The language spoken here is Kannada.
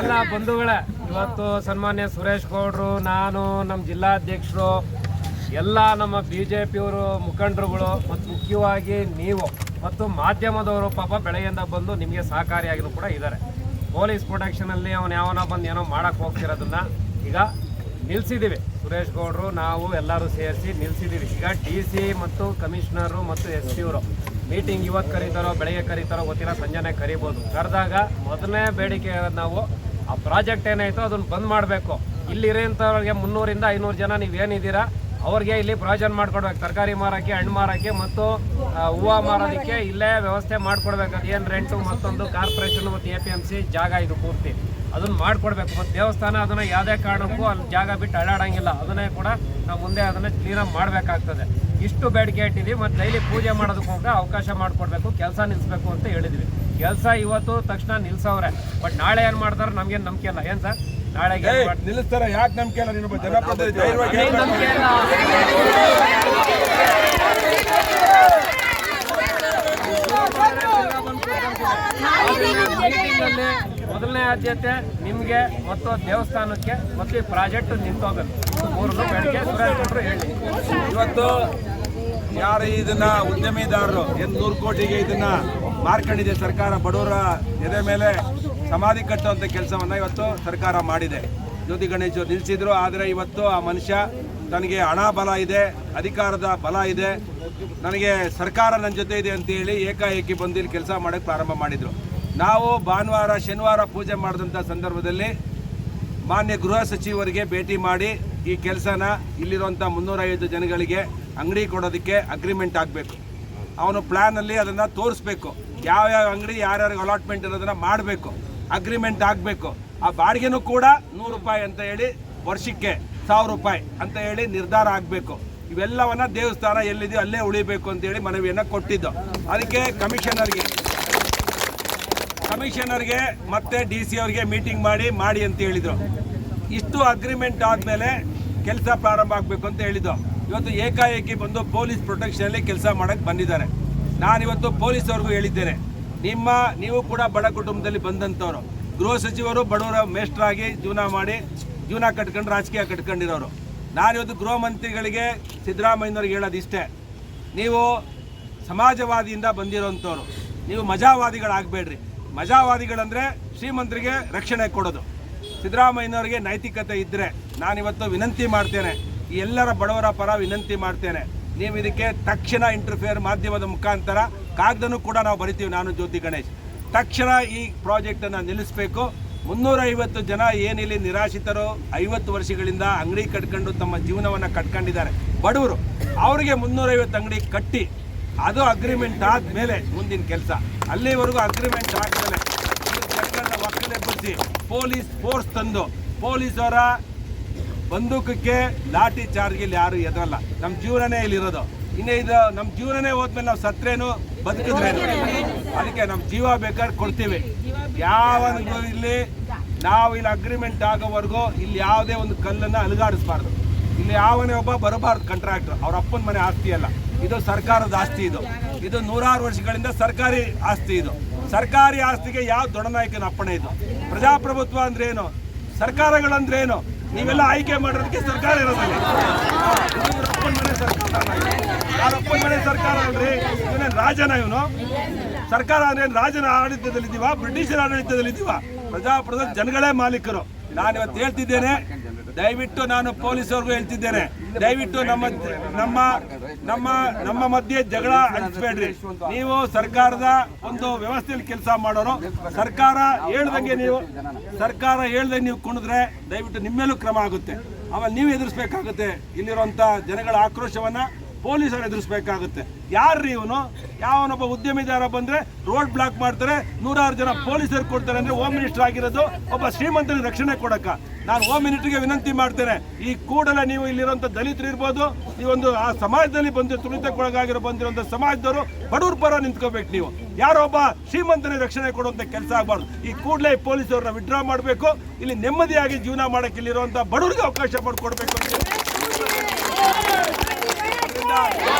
ಎಲ್ಲ ಬಂಧುಗಳೇ, ಇವತ್ತು ಸನ್ಮಾನ್ಯ ಸುರೇಶ್ ಗೌಡ್ರು, ನಾನು ನಮ್ಮ ಜಿಲ್ಲಾಧ್ಯಕ್ಷರು, ಎಲ್ಲ ನಮ್ಮ ಬಿ ಜೆ ಪಿಯವರು ಮುಖಂಡರುಗಳು ಮತ್ತು ಮುಖ್ಯವಾಗಿ ನೀವು ಮತ್ತು ಮಾಧ್ಯಮದವರು ಪಾಪ ಬೆಳೆಯಿಂದ ಬಂದು ನಿಮಗೆ ಸಹಕಾರಿಯಾಗಿಯೂ ಕೂಡ ಇದ್ದಾರೆ. ಪೊಲೀಸ್ ಪ್ರೊಟೆಕ್ಷನಲ್ಲಿ ಅವನು ಯಾವನ ಬಂದು ಏನೋ ಮಾಡೋಕ್ಕೆ ಹೋಗ್ತಿರೋದನ್ನು ಈಗ ನಿಲ್ಲಿಸಿದ್ದೀವಿ ಸುರೇಶ್ ಗೌಡ್ರು, ನಾವು ಎಲ್ಲರೂ ಸೇರಿಸಿ ನಿಲ್ಲಿಸಿದ್ದೀವಿ ಈಗ ಡಿ ಮತ್ತು ಕಮಿಷನರು ಮತ್ತು ಎಸ್ ಪಿ ಅವರು ಮೀಟಿಂಗ್ ಇವತ್ತು ಕರೀತಾರೋ, ಬೆಳಗ್ಗೆ ಕರೀತಾರೋ ಗೊತ್ತಿಲ್ಲ, ಸಂಜೆನೆ ಕರಿಬೋದು. ಕರೆದಾಗ ಮೊದಲನೇ ಬೇಡಿಕೆ ನಾವು, ಆ ಪ್ರಾಜೆಕ್ಟ್ ಏನಾಯಿತು ಅದನ್ನು ಬಂದ್ ಮಾಡಬೇಕು. ಇಲ್ಲಿ ಇರೋಂಥವ್ರಿಗೆ ಮುನ್ನೂರಿಂದ ಐನೂರು ಜನ ನೀವೇನಿದ್ದೀರಾ ಅವ್ರಿಗೆ ಇಲ್ಲಿ ಪ್ರಯೋಜನ ಮಾಡ್ಕೊಡ್ಬೇಕು. ತರಕಾರಿ ಮಾರೋಕ್ಕೆ, ಹಣ್ಣು ಮಾರೋಕ್ಕೆ ಮತ್ತು ಹೂವು ಮಾರೋದಕ್ಕೆ ಇಲ್ಲೇ ವ್ಯವಸ್ಥೆ ಮಾಡ್ಕೊಡ್ಬೇಕು. ಏನು ರೆಂಟು ಮತ್ತೊಂದು ಕಾರ್ಪೊರೇಷನ್ ಮತ್ತು ಎ ಪಿ ಎಂ ಸಿ ಜಾಗ ಇದು ಪೂರ್ತಿ. ಅದನ್ನು ಮಾಡಿಕೊಡ್ಬೇಕು. ಮತ್ತು ದೇವಸ್ಥಾನ ಅದನ್ನು ಯಾವುದೇ ಕಾರಣಕ್ಕೂ ಅಲ್ಲಿ ಜಾಗ ಬಿಟ್ಟು ಅಡ್ಡಾಡಂಗಿಲ್ಲ ಅದನ್ನೇ ಕೂಡ ನಾವು ಮುಂದೆ ಅದನ್ನ ಕ್ಲೀನಾಗಿ ಮಾಡಬೇಕಾಗ್ತದೆ. ಇಷ್ಟು ಬೇಡಿಕೆ ಇಟ್ಟಿದ್ದೀವಿ ಮತ್ತು ಡೈಲಿ ಪೂಜೆ ಮಾಡೋದಕ್ಕೆ ಹೋಗ ಅವಕಾಶ ಮಾಡಿಕೊಡ್ಬೇಕು ಕೆಲಸ ನಿಲ್ಲಿಸ್ಬೇಕು ಅಂತ ಹೇಳಿದ್ವಿ ಕೆಲಸ ಇವತ್ತು ತಕ್ಷಣ ನಿಲ್ಸವ್ರೆ. ಬಟ್ ನಾಳೆ ಏನು ಮಾಡ್ತಾರೆ ನಮಗೇನು ನಂಬಿಕೆ ಇಲ್ಲ. ಏನು ಸರ್? ನಾಳೆಗೆ ನಿಲ್ಲಿಸ್ತಾರೆ? ಯಾಕೆ ನಂಬಿಕೆ ಇಲ್ಲ ನಿನ್ನ ಜನಪ್ರತಿನಿಧಿ ನಂಬಿಕೆ ಇಲ್ಲ. ಮೊದಲನೇ ಆದ್ಯತೆ ನಿಮಗೆ ಮತ್ತು ದೇವಸ್ಥಾನಕ್ಕೆ ಮತ್ತು ಈ ಪ್ರಾಜೆಕ್ಟ್ ನಿಂತೋಗಬೇಕು ಮೂರು ಬೇಡಿಕೆ ಹೇಳಿ. ಇವತ್ತು ಯಾರು ಇದನ್ನ ಉದ್ಯಮಿದಾರರು ಎಂಟ್ನೂರು ನೂರು ಕೋಟಿಗೆ ಇದನ್ನ ಮಾರ್ಕೊಂಡಿದೆ ಸರ್ಕಾರ, ಬಡವರ ಎದೆ ಮೇಲೆ ಸಮಾಧಿ ಕಟ್ಟುವಂತ ಕೆಲಸವನ್ನ ಇವತ್ತು ಸರ್ಕಾರ ಮಾಡಿದೆ. ಜ್ಯೋತಿ ಗಣೇಶ್ ನಿಲ್ಲಿಸಿದ್ರು ಆದ್ರೆ ಇವತ್ತು ಆ ಮನುಷ್ಯ ನನಗೆ ಹಣ ಬಲ ಇದೆ, ಅಧಿಕಾರದ ಬಲ ಇದೆ. ನನಗೆ ಸರ್ಕಾರ ನನ್ನ ಜೊತೆ ಇದೆ ಅಂತ ಹೇಳಿ ಏಕಾಏಕಿ ಬಂದು ಇಲ್ಲಿ ಕೆಲಸ ಮಾಡಕ್ಕೆ ಪ್ರಾರಂಭ ಮಾಡಿದ್ರು. ನಾವು ಭಾನುವಾರ, ಶನಿವಾರ ಪೂಜೆ ಮಾಡಿದಂಥ ಸಂದರ್ಭದಲ್ಲಿ ಮಾನ್ಯ ಗೃಹ ಸಚಿವರಿಗೆ ಭೇಟಿ ಮಾಡಿ ಈ ಕೆಲಸನ ಇಲ್ಲಿರುವಂಥ ಮುನ್ನೂರೈವತ್ತು ಜನಗಳಿಗೆ ಅಂಗಡಿ ಕೊಡೋದಕ್ಕೆ ಅಗ್ರಿಮೆಂಟ್ ಆಗಬೇಕು. ಅವನು ಪ್ಲ್ಯಾನಲ್ಲಿ ಅದನ್ನು ತೋರಿಸ್ಬೇಕು. ಯಾವ್ಯಾವ ಅಂಗಡಿ, ಯಾರ್ಯಾರಿಗೆ ಅಲಾಟ್ಮೆಂಟ್ ಇರೋದನ್ನು ಮಾಡಬೇಕು. ಅಗ್ರಿಮೆಂಟ್ ಆಗಬೇಕು. ಆ ಬಾಡಿಗೆನೂ ಕೂಡ ನೂರು ರೂಪಾಯಿ ಅಂತ ಹೇಳಿ ವರ್ಷಕ್ಕೆ ಸಾವಿರ ರೂಪಾಯಿ ಅಂತ ಹೇಳಿ ನಿರ್ಧಾರ ಆಗಬೇಕು. ಇವೆಲ್ಲವನ್ನು ದೇವಸ್ಥಾನ ಎಲ್ಲಿದೆಯೋ ಅಲ್ಲೇ ಉಳಿಬೇಕು ಅಂತೇಳಿ ಮನವಿಯನ್ನು ಕೊಟ್ಟಿದ್ದು. ಅದಕ್ಕೆ ಕಮಿಷನರ್ಗೆ ಕಮಿಷನರ್ಗೆ ಮತ್ತೆ ಡಿ ಸಿ ಅವ್ರಿಗೆ ಮೀಟಿಂಗ್ ಮಾಡಿ ಮಾಡಿ ಅಂತ ಹೇಳಿದರು. ಇಷ್ಟು ಅಗ್ರಿಮೆಂಟ್ ಆದಮೇಲೆ ಕೆಲಸ ಪ್ರಾರಂಭ ಆಗಬೇಕು ಅಂತ ಹೇಳಿದ್ರು. ಇವತ್ತು ಏಕಾಏಕಿ ಬಂದು ಪೊಲೀಸ್ ಪ್ರೊಟೆಕ್ಷನಲ್ಲಿ ಕೆಲಸ ಮಾಡಕ್ಕೆ ಬಂದಿದ್ದಾರೆ. ನಾನಿವತ್ತು ಪೊಲೀಸ್ ಅವ್ರಿಗೂ ಹೇಳಿದ್ದೇನೆ. ನಿಮ್ಮ, ನೀವು ಕೂಡ ಬಡ ಕುಟುಂಬದಲ್ಲಿ ಬಂದಂಥವ್ರು. ಗೃಹ ಸಚಿವರು ಬಡವರ ಮೇಷ್ಟ್ರಾಗಿ ಜೀವನ ಮಾಡಿ, ಜೀವನ ಕಟ್ಕೊಂಡು ರಾಜಕೀಯ ಕಟ್ಕೊಂಡಿರೋರು. ನಾನಿವತ್ತು ಗೃಹ ಮಂತ್ರಿಗಳಿಗೆ ಸಿದ್ದರಾಮಯ್ಯನವ್ರಿಗೆ ಹೇಳೋದಿಷ್ಟೇ ನೀವು ಸಮಾಜವಾದಿಯಿಂದ ಬಂದಿರೋಂಥವ್ರು. ನೀವು ಮಜಾವಾದಿಗಳಾಗಬೇಡ್ರಿ. ಮಜಾವಾದಿಗಳಂದ್ರೆ ಶ್ರೀಮಂತರಿಗೆ ರಕ್ಷಣೆ ಕೊಡೋದು. ಸಿದ್ದರಾಮಯ್ಯನವರಿಗೆ ನೈತಿಕತೆ ಇದ್ದರೆ ನಾನಿವತ್ತು ವಿನಂತಿ ಮಾಡ್ತೇನೆ. ಎಲ್ಲರ ಬಡವರ ಪರ ವಿನಂತಿ ಮಾಡ್ತೇನೆ. ನೀವು ಇದಕ್ಕೆ ತಕ್ಷಣ ಇಂಟರ್ಫಿಯರ್ ಮಾಧ್ಯಮದ ಮುಖಾಂತರ, ಕಾಗದನೂ ಕೂಡ ನಾವು ಬರಿತೀವಿ ನಾನು, ಜ್ಯೋತಿ ಗಣೇಶ್. ತಕ್ಷಣ ಈ ಪ್ರಾಜೆಕ್ಟನ್ನು ನಿಲ್ಲಿಸಬೇಕು. ಮುನ್ನೂರೈವತ್ತು ಜನ ಏನಿಲ್ಲಿ ನಿರಾಶ್ರಿತರು ಐವತ್ತು ವರ್ಷಗಳಿಂದ ಅಂಗಡಿ ಕಟ್ಕೊಂಡು ತಮ್ಮ ಜೀವನವನ್ನು ಕಟ್ಕೊಂಡಿದ್ದಾರೆ. ಬಡವರು, ಅವರಿಗೆ ಮುನ್ನೂರೈವತ್ತು ಅಂಗಡಿ ಕಟ್ಟಿ ಅದು ಅಗ್ರಿಮೆಂಟ್ ಆದಮೇಲೆ ಮುಂದಿನ ಕೆಲಸ. ಅಲ್ಲಿವರೆಗೂ ಅಗ್ರಿಮೆಂಟ್ ಆದಮೇಲೆ ಜನಗಳನ್ನ ಒಕ್ಕಲೆಬ್ಬಿಸಿ ಪೊಲೀಸ್ ಫೋರ್ಸ್ ತಂದು. ಪೊಲೀಸ್ ಅವರ ಬಂದೂಕಕ್ಕೆ ಲಾಠಿ ಚಾರ್ಜ್ಗೆ ಇಲ್ಲಿ ಯಾರು ಎದರಲ್ಲ. ನಮ್ಮ ಜೀವನನೇ ಇಲ್ಲಿರೋದು. ಇನ್ನೇ ಇದು ನಮ್ಮ ಜೀವನನೇ ಹೋದ್ಮೇಲೆ ನಾವು ಸತ್ರೇನು ಬದುಕಿದ್ರೆ ಅದಕ್ಕೆ ನಮ್ಮ ಜೀವ ಬೇಕಾದ್ರೆ ಕೊಡ್ತೀವಿ. ಯಾವ ಇಲ್ಲಿ ನಾವು ಇಲ್ಲಿ ಅಗ್ರಿಮೆಂಟ್ ಆಗೋವರೆಗೂ ಇಲ್ಲಿ ಯಾವುದೇ ಒಂದು ಕಲ್ಲನ್ನು ಅಲುಗಾಡಿಸ್ಬಾರ್ದು. ಇಲ್ಲಿ ಯಾವನೇ ಒಬ್ಬ ಬರಬಾರ್ದು ಕಂಟ್ರಾಕ್ಟರ್ ಅವ್ರ ಅಪ್ಪನ ಮನೆ ಆಸ್ತಿ ಅಲ್ಲ. ಇದು ಸರ್ಕಾರದ ಆಸ್ತಿ ಇದು. ಇದು ನೂರಾರು ವರ್ಷಗಳಿಂದ ಸರ್ಕಾರಿ ಆಸ್ತಿ ಇದು. ಸರ್ಕಾರಿ ಆಸ್ತಿಗೆ ಯಾವ ದೊಡ್ಡನಾಯಕನ ಅಪ್ಪಣೆ ಇದು? ಪ್ರಜಾಪ್ರಭುತ್ವ ಅಂದ್ರೆ ಏನು? ಸರ್ಕಾರಗಳಂದ್ರೆ ಏನು ನೀವೆಲ್ಲ ಆಯ್ಕೆ ಮಾಡೋದಕ್ಕೆ ಸರ್ಕಾರ ಇರೋದಿಲ್ಲ. ಇವ್ರ ಅಪ್ಪನ ಮನೆ ಸರ್ಕಾರ ಅಲ್ರಿ ಇವನೇನ್ ರಾಜನ ಇವನು. ಸರ್ಕಾರ ಅಂದ್ರೆ ರಾಜನ ಆಡಳಿತದಲ್ಲಿ ಆಡಳಿತದಲ್ಲಿದ್ದೀವ, ಬ್ರಿಟಿಷರ ಆಡಳಿತದಲ್ಲಿ ಆಡಳಿತದಲ್ಲಿದ್ದೀವ. ಪ್ರಜಾಪ್ರಭುತ್ವ ಜನಗಳೇ ಮಾಲೀಕರು. ನಾನು ಇವತ್ತು ಹೇಳ್ತಿದ್ದೇನೆ ದಯವಿಟ್ಟು ನಾನು ಪೊಲೀಸವ್ರಿಗೂ ಹೇಳ್ತಿದ್ದೇನೆ. ದಯವಿಟ್ಟು ನಮ್ಮ ನಮ್ಮ ನಮ್ಮ ನಮ್ಮ ಮಧ್ಯೆ ಜಗಳ ಹಂಚಬೇಡ್ರಿ ನೀವು ಸರ್ಕಾರದ ಒಂದು ವ್ಯವಸ್ಥೆಯಲ್ಲಿ ಕೆಲಸ ಮಾಡೋರು. ಸರ್ಕಾರ ಹೇಳ್ದಂಗೆ ನೀವು ಸರ್ಕಾರ ಹೇಳ್ದಂಗೆ ನೀವು ಕುಣಿದ್ರೆ ದಯವಿಟ್ಟು ನಿಮ್ಮೇಲೂ ಕ್ರಮ ಆಗುತ್ತೆ. ಆಮೇಲೆ ನೀವು ಎದುರಿಸ್ಬೇಕಾಗುತ್ತೆ. ಇಲ್ಲಿರುವಂಥ ಜನಗಳ ಆಕ್ರೋಶವನ್ನ ಪೊಲೀಸರು ಎದುರಿಸಬೇಕಾಗುತ್ತೆ. ಯಾರ್ರಿ ಇವನು? ಯಾವನೊಬ್ಬ ಉದ್ಯಮಿದಾರ ಬಂದ್ರೆ ರೋಡ್ ಬ್ಲಾಕ್ ಮಾಡ್ತಾರೆ, ನೂರಾರು ಜನ ಪೊಲೀಸರು ಕೊಡ್ತಾರೆ ಅಂದ್ರೆ ಹೋಮ್ ಮಿನಿಸ್ಟರ್ ಆಗಿರೋದು, ಒಬ್ಬ ಶ್ರೀಮಂತನ ರಕ್ಷಣೆ ಕೊಡಕ್ಕ ನಾನು ಹೋಮ್ ಮಿನಿಸ್ಟರ್ಗೆ ವಿನಂತಿ ಮಾಡ್ತೇನೆ, ಈ ಕೂಡಲೇ ನೀವು ಇಲ್ಲಿರುವಂತ ದಲಿತರು ಇರ್ಬೋದು, ನೀವೊಂದು ಆ ಸಮಾಜದಲ್ಲಿ ಬಂದು ತುಳಿತಕ್ಕೊಳಗಾಗಿರೋ ಬಂದಿರುವಂತ ಸಮಾಜದವರು ಬಡವ್ರ ಪರ ನಿಂತ್ಕೋಬೇಕು ನೀವು. ಯಾರೊಬ್ಬ ಶ್ರೀಮಂತನೇ ರಕ್ಷಣೆ ಕೊಡುವಂತ ಕೆಲಸ ಆಗ್ಬಾರ್ದು. ಈ ಕೂಡಲೇ ಪೊಲೀಸರನ್ನ ವಿಡ್ರಾ ಮಾಡಬೇಕು. ಇಲ್ಲಿ ನೆಮ್ಮದಿಯಾಗಿ ಜೀವನ ಮಾಡಕ್ಕೆ ಇಲ್ಲಿರುವಂತ ಬಡವ್ರಿಗೆ ಅವಕಾಶ ಮಾಡಿಕೊಡ್ಬೇಕು ಅಂತ done.